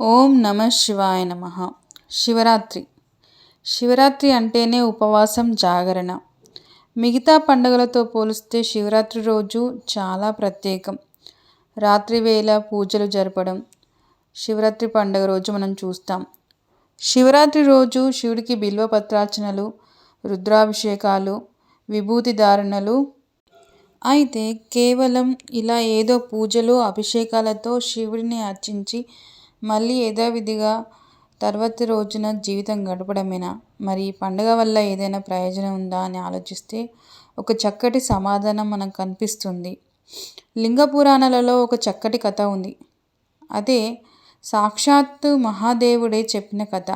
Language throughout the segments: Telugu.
ఓం నమ శివాయ నమ. శివరాత్రి. శివరాత్రి అంటేనే ఉపవాసం జాగరణ. మిగతా పండుగలతో పోలిస్తే శివరాత్రి రోజు చాలా ప్రత్యేకం. రాత్రి వేళ పూజలు జరపడం శివరాత్రి పండుగ రోజు మనం చూస్తాం. శివరాత్రి రోజు శివుడికి బిల్వ పత్రార్చనలు రుద్రాభిషేకాలు విభూతి ధారణలు. అయితే కేవలం ఇలా ఏదో పూజలు అభిషేకాలతో శివుడిని అర్చించి మళ్ళీ యథావిధిగా తర్వాతి రోజున జీవితం గడపడమేనా? మరి పండుగ వల్ల ఏదైనా ప్రయోజనం ఉందా అని ఆలోచిస్తే ఒక చక్కటి సమాధానం మనకు కనిపిస్తుంది. లింగ పురాణాలలో ఒక చక్కటి కథ ఉంది. అదే సాక్షాత్తు మహాదేవుడే చెప్పిన కథ.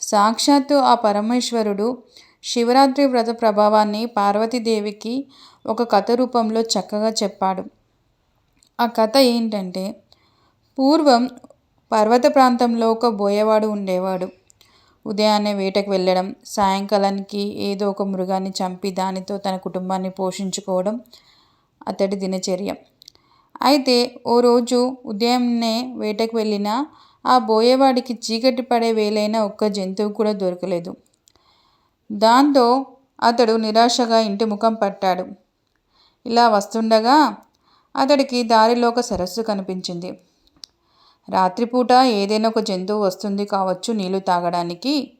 సాక్షాత్తు ఆ పరమేశ్వరుడు శివరాత్రి వ్రత ప్రభావాన్ని పార్వతీదేవికి ఒక కథ రూపంలో చక్కగా చెప్పాడు. ఆ కథ ఏంటంటే పూర్వం పర్వత ప్రాంతంలో ఒక బోయవాడు ఉండేవాడు. ఉదయాన్నే వేటకు వెళ్ళడం సాయంకాలానికి ఏదో ఒక మృగాన్ని చంపి దానితో తన కుటుంబాన్ని పోషించుకోవడం అతడి దినచర్య. అయితే ఓ రోజు ఉదయాన్నే వేటకు వెళ్ళిన ఆ బోయేవాడికి చీకటి పడే వేలైన ఒక్క జంతువు కూడా దొరకలేదు. దాంతో అతడు నిరాశగా ఇంటి ముఖం పట్టాడు. ఇలా వస్తుండగా అతడికి దారిలో ఒక సరస్సు కనిపించింది. రాత్రిపూట ఏదైనా ఒక జంతువు వస్తుంది కావచ్చు నీళ్ళు తాగడానికి.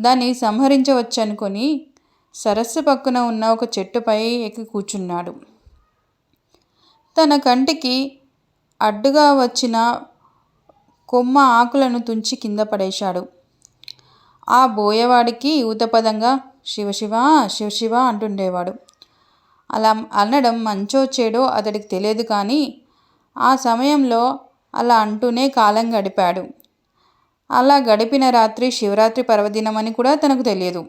దాన్ని సంహరించవచ్చు అనుకొని సరస్సు పక్కన ఉన్న ఒక చెట్టుపై ఎక్కి కూర్చున్నాడు. తన కంటికి అడ్డుగా వచ్చిన కొమ్మ ఆకులను తుంచి కింద పడేశాడు. ఆ బోయవాడికి ఊతపదంగా శివశివ శివశివ అంటుండేవాడు. అలా అనడం మంచో చెడో అతడికి తెలియదు కానీ ఆ సమయంలో అలా అంటూనే కాలం గడిపాడు. అలా గడిపిన రాత్రి శివరాత్రి పర్వదినమని కూడా తనకు తెలియదు.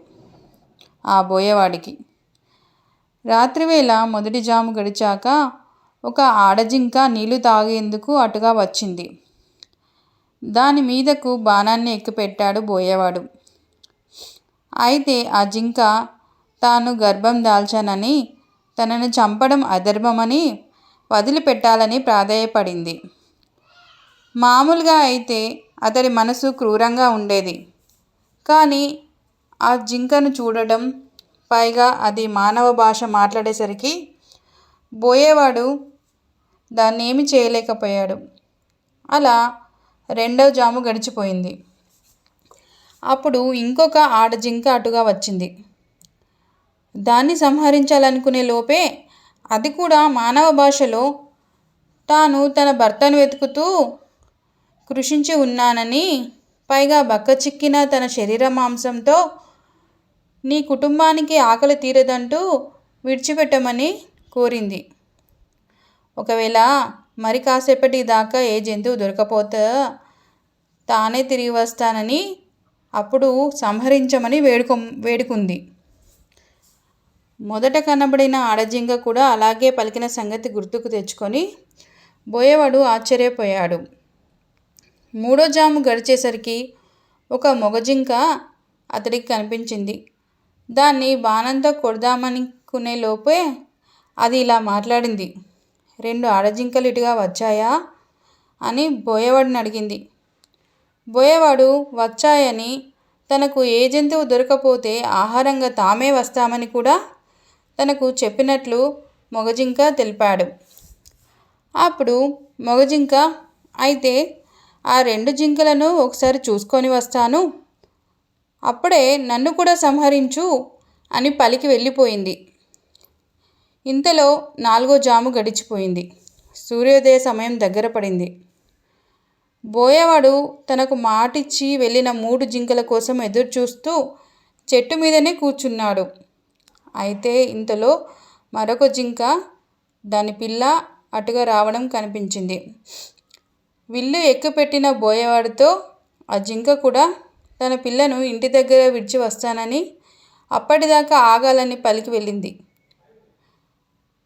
ఆ బోయేవాడికి. రాత్రివేళ మొదటి జాము గడిచాక ఒక ఆడజింక నీళ్ళు తాగేందుకు అటుగా వచ్చింది. దాని మీదకు బాణాన్ని ఎక్కిపెట్టాడు బోయేవాడు. అయితే ఆ జింక తాను గర్భం దాల్చానని తనను చంపడం అధర్మమని వదిలిపెట్టాలని ప్రాధేయపడింది. మామూలుగా అయితే అతడి మనసు క్రూరంగా ఉండేది. కానీ ఆ జింకను చూడటం పైగా అది మానవ భాష మాట్లాడేసరికి బోయేవాడు దాన్ని ఏమి చేయలేకపోయాడు. అలా రెండవ జాము గడిచిపోయింది. అప్పుడు ఇంకొక ఆడజింక అటుగా వచ్చింది. దాన్ని సంహరించాలనుకునే లోపే అది కూడా మానవ భాషలో తాను తన భర్తను వెతుకుతూ కృషించి ఉన్నానని పైగా బక్కచిక్కిన తన శరీర మాంసంతో నీ కుటుంబానికి ఆకలి తీరదంటూ విడిచిపెట్టమని కోరింది. ఒకవేళ మరి కాసేపటి దాకా ఏ జంతువు దొరకపోతే తానే తిరిగి వస్తానని అప్పుడు సంహరించమని వేడుకొ వేడుకుంది. మొదట కనబడిన ఆడజింగ కూడా అలాగే పలికిన సంగతి గుర్తుకు తెచ్చుకొని బోయేవాడు ఆశ్చర్యపోయాడు. మూడో జాము గడిచేసరికి ఒక మొగజింక అతడికి కనిపించింది. దాన్ని బాణంతో కొడదామనుకునే లోపే అది ఇలా మాట్లాడింది. రెండు ఆడజింకలు ఇటుగా వచ్చాయా? అని బోయవాడిని అడిగింది. బోయవాడు వచ్చాయని తనకు ఏ జంతువు దొరకపోతే ఆహారంగా తామే వస్తామని కూడా తనకు చెప్పినట్లు మొగజింక తెలిపాడు. అప్పుడు మొగజింక అయితే ఆ రెండు జింకలను ఒకసారి చూసుకొని వస్తాను. అప్పుడే నన్ను కూడా సంహరించు అని పలికి వెళ్ళిపోయింది. ఇంతలో నాలుగో జాము గడిచిపోయింది. సూర్యోదయ సమయం దగ్గర పడింది. బోయేవాడు తనకు మాటిచ్చి వెళ్ళిన మూడు జింకల కోసం ఎదురు చూస్తూ చెట్టు మీదనే కూర్చున్నాడు. అయితే ఇంతలో మరొక జింక దాని పిల్ల అటుగా రావడం కనిపించింది. విల్లు ఎక్కుపెట్టిన బోయవాడితో ఆ జింక కూడా తన పిల్లను ఇంటి దగ్గర విడిచి వస్తానని అప్పటిదాకా ఆగాలని పలికి వెళ్ళింది.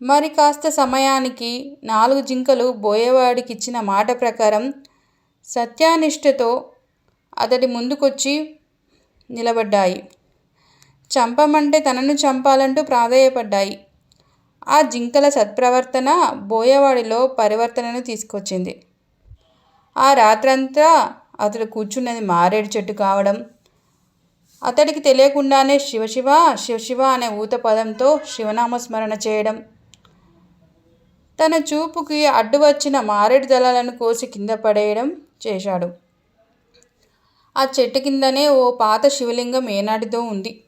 మరి కాస్త సమయానికి నాలుగు జింకలు బోయేవాడికి ఇచ్చిన మాట ప్రకారం సత్యానిష్టతో అతడి ముందుకొచ్చి నిలబడ్డాయి. చంపమంటే తనను చంపాలంటూ ప్రాధేయపడ్డాయి. ఆ జింకల సత్ప్రవర్తన బోయేవాడిలో పరివర్తనను తీసుకొచ్చింది. ఆ రాత్రంతా అతడు కూర్చున్నది మారేడు చెట్టు కావడం. అతడికి తెలియకుండానే శివశివ శివశివ అనే ఊత పదంతో శివనామస్మరణ చేయడం. తన చూపుకి అడ్డు వచ్చిన మారేడు దళాలను కోసి కింద పడేయడం చేశాడు. ఆ చెట్టు కిందనే ఓ పాత శివలింగం ఏనాటిదో ఉంది.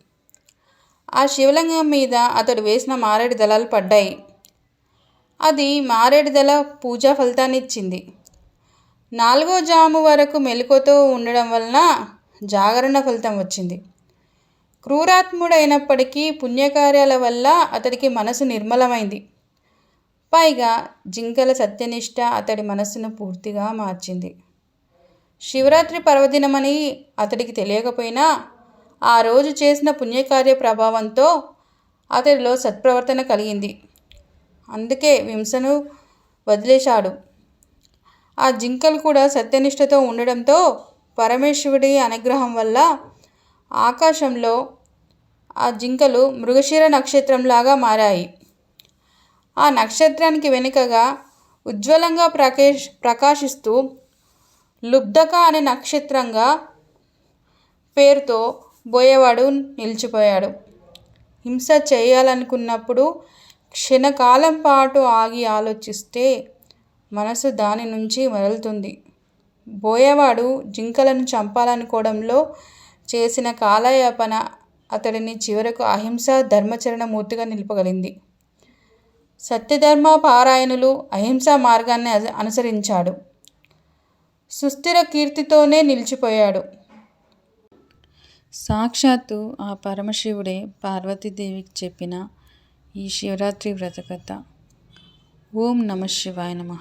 ఆ శివలింగం మీద అతడు వేసిన మారేడు దళాలు పడ్డాయి. అది మారేడు దళ పూజా ఫలితాన్ని ఇచ్చింది. నాలుగో జాము వరకు మెలకుతో ఉండడం వలన జాగరణ ఫలితం వచ్చింది. క్రూరాత్ముడైనప్పటికీ పుణ్యకార్యాల వల్ల అతడికి మనసు నిర్మలమైంది. పైగా జింకల సత్యనిష్ట అతడి మనస్సును పూర్తిగా మార్చింది. శివరాత్రి పర్వదినమని అతడికి తెలియకపోయినా ఆ రోజు చేసిన పుణ్యకార్య ప్రభావంతో అతడిలో సత్ప్రవర్తన కలిగింది. అందుకే వింసను వదిలేశాడు. ఆ జింకలు కూడా సత్యనిష్టతో ఉండడంతో పరమేశ్వరుడి అనుగ్రహం వల్ల ఆకాశంలో ఆ జింకలు మృగశిర నక్షత్రంలాగా మారాయి. ఆ నక్షత్రానికి వెనుకగా ఉజ్వలంగా ప్రకేష్ ప్రకాశిస్తూ లుబ్ధక అనే నక్షత్రంగా పేరుతో బోయేవాడు నిలిచిపోయాడు. హింస చేయాలనుకున్నప్పుడు క్షణకాలం పాటు ఆగి ఆలోచిస్తే మనసు దాని నుంచి మరలుతుంది. బోయవాడు జింకలను చంపాలనుకోవడంలో చేసిన కాలయాపన అతడిని చివరకు అహింస ధర్మచరణమూర్తిగా నిలపగలింది. సత్యధర్మ పారాయణులు అహింసా మార్గాన్ని అనుసరించాడు. సుస్థిర కీర్తితోనే నిలిచిపోయాడు. సాక్షాత్తు ఆ పరమశివుడే పార్వతీదేవికి చెప్పిన ఈ శివరాత్రి వ్రతకథ. ఓం నమ శివాయ నమ.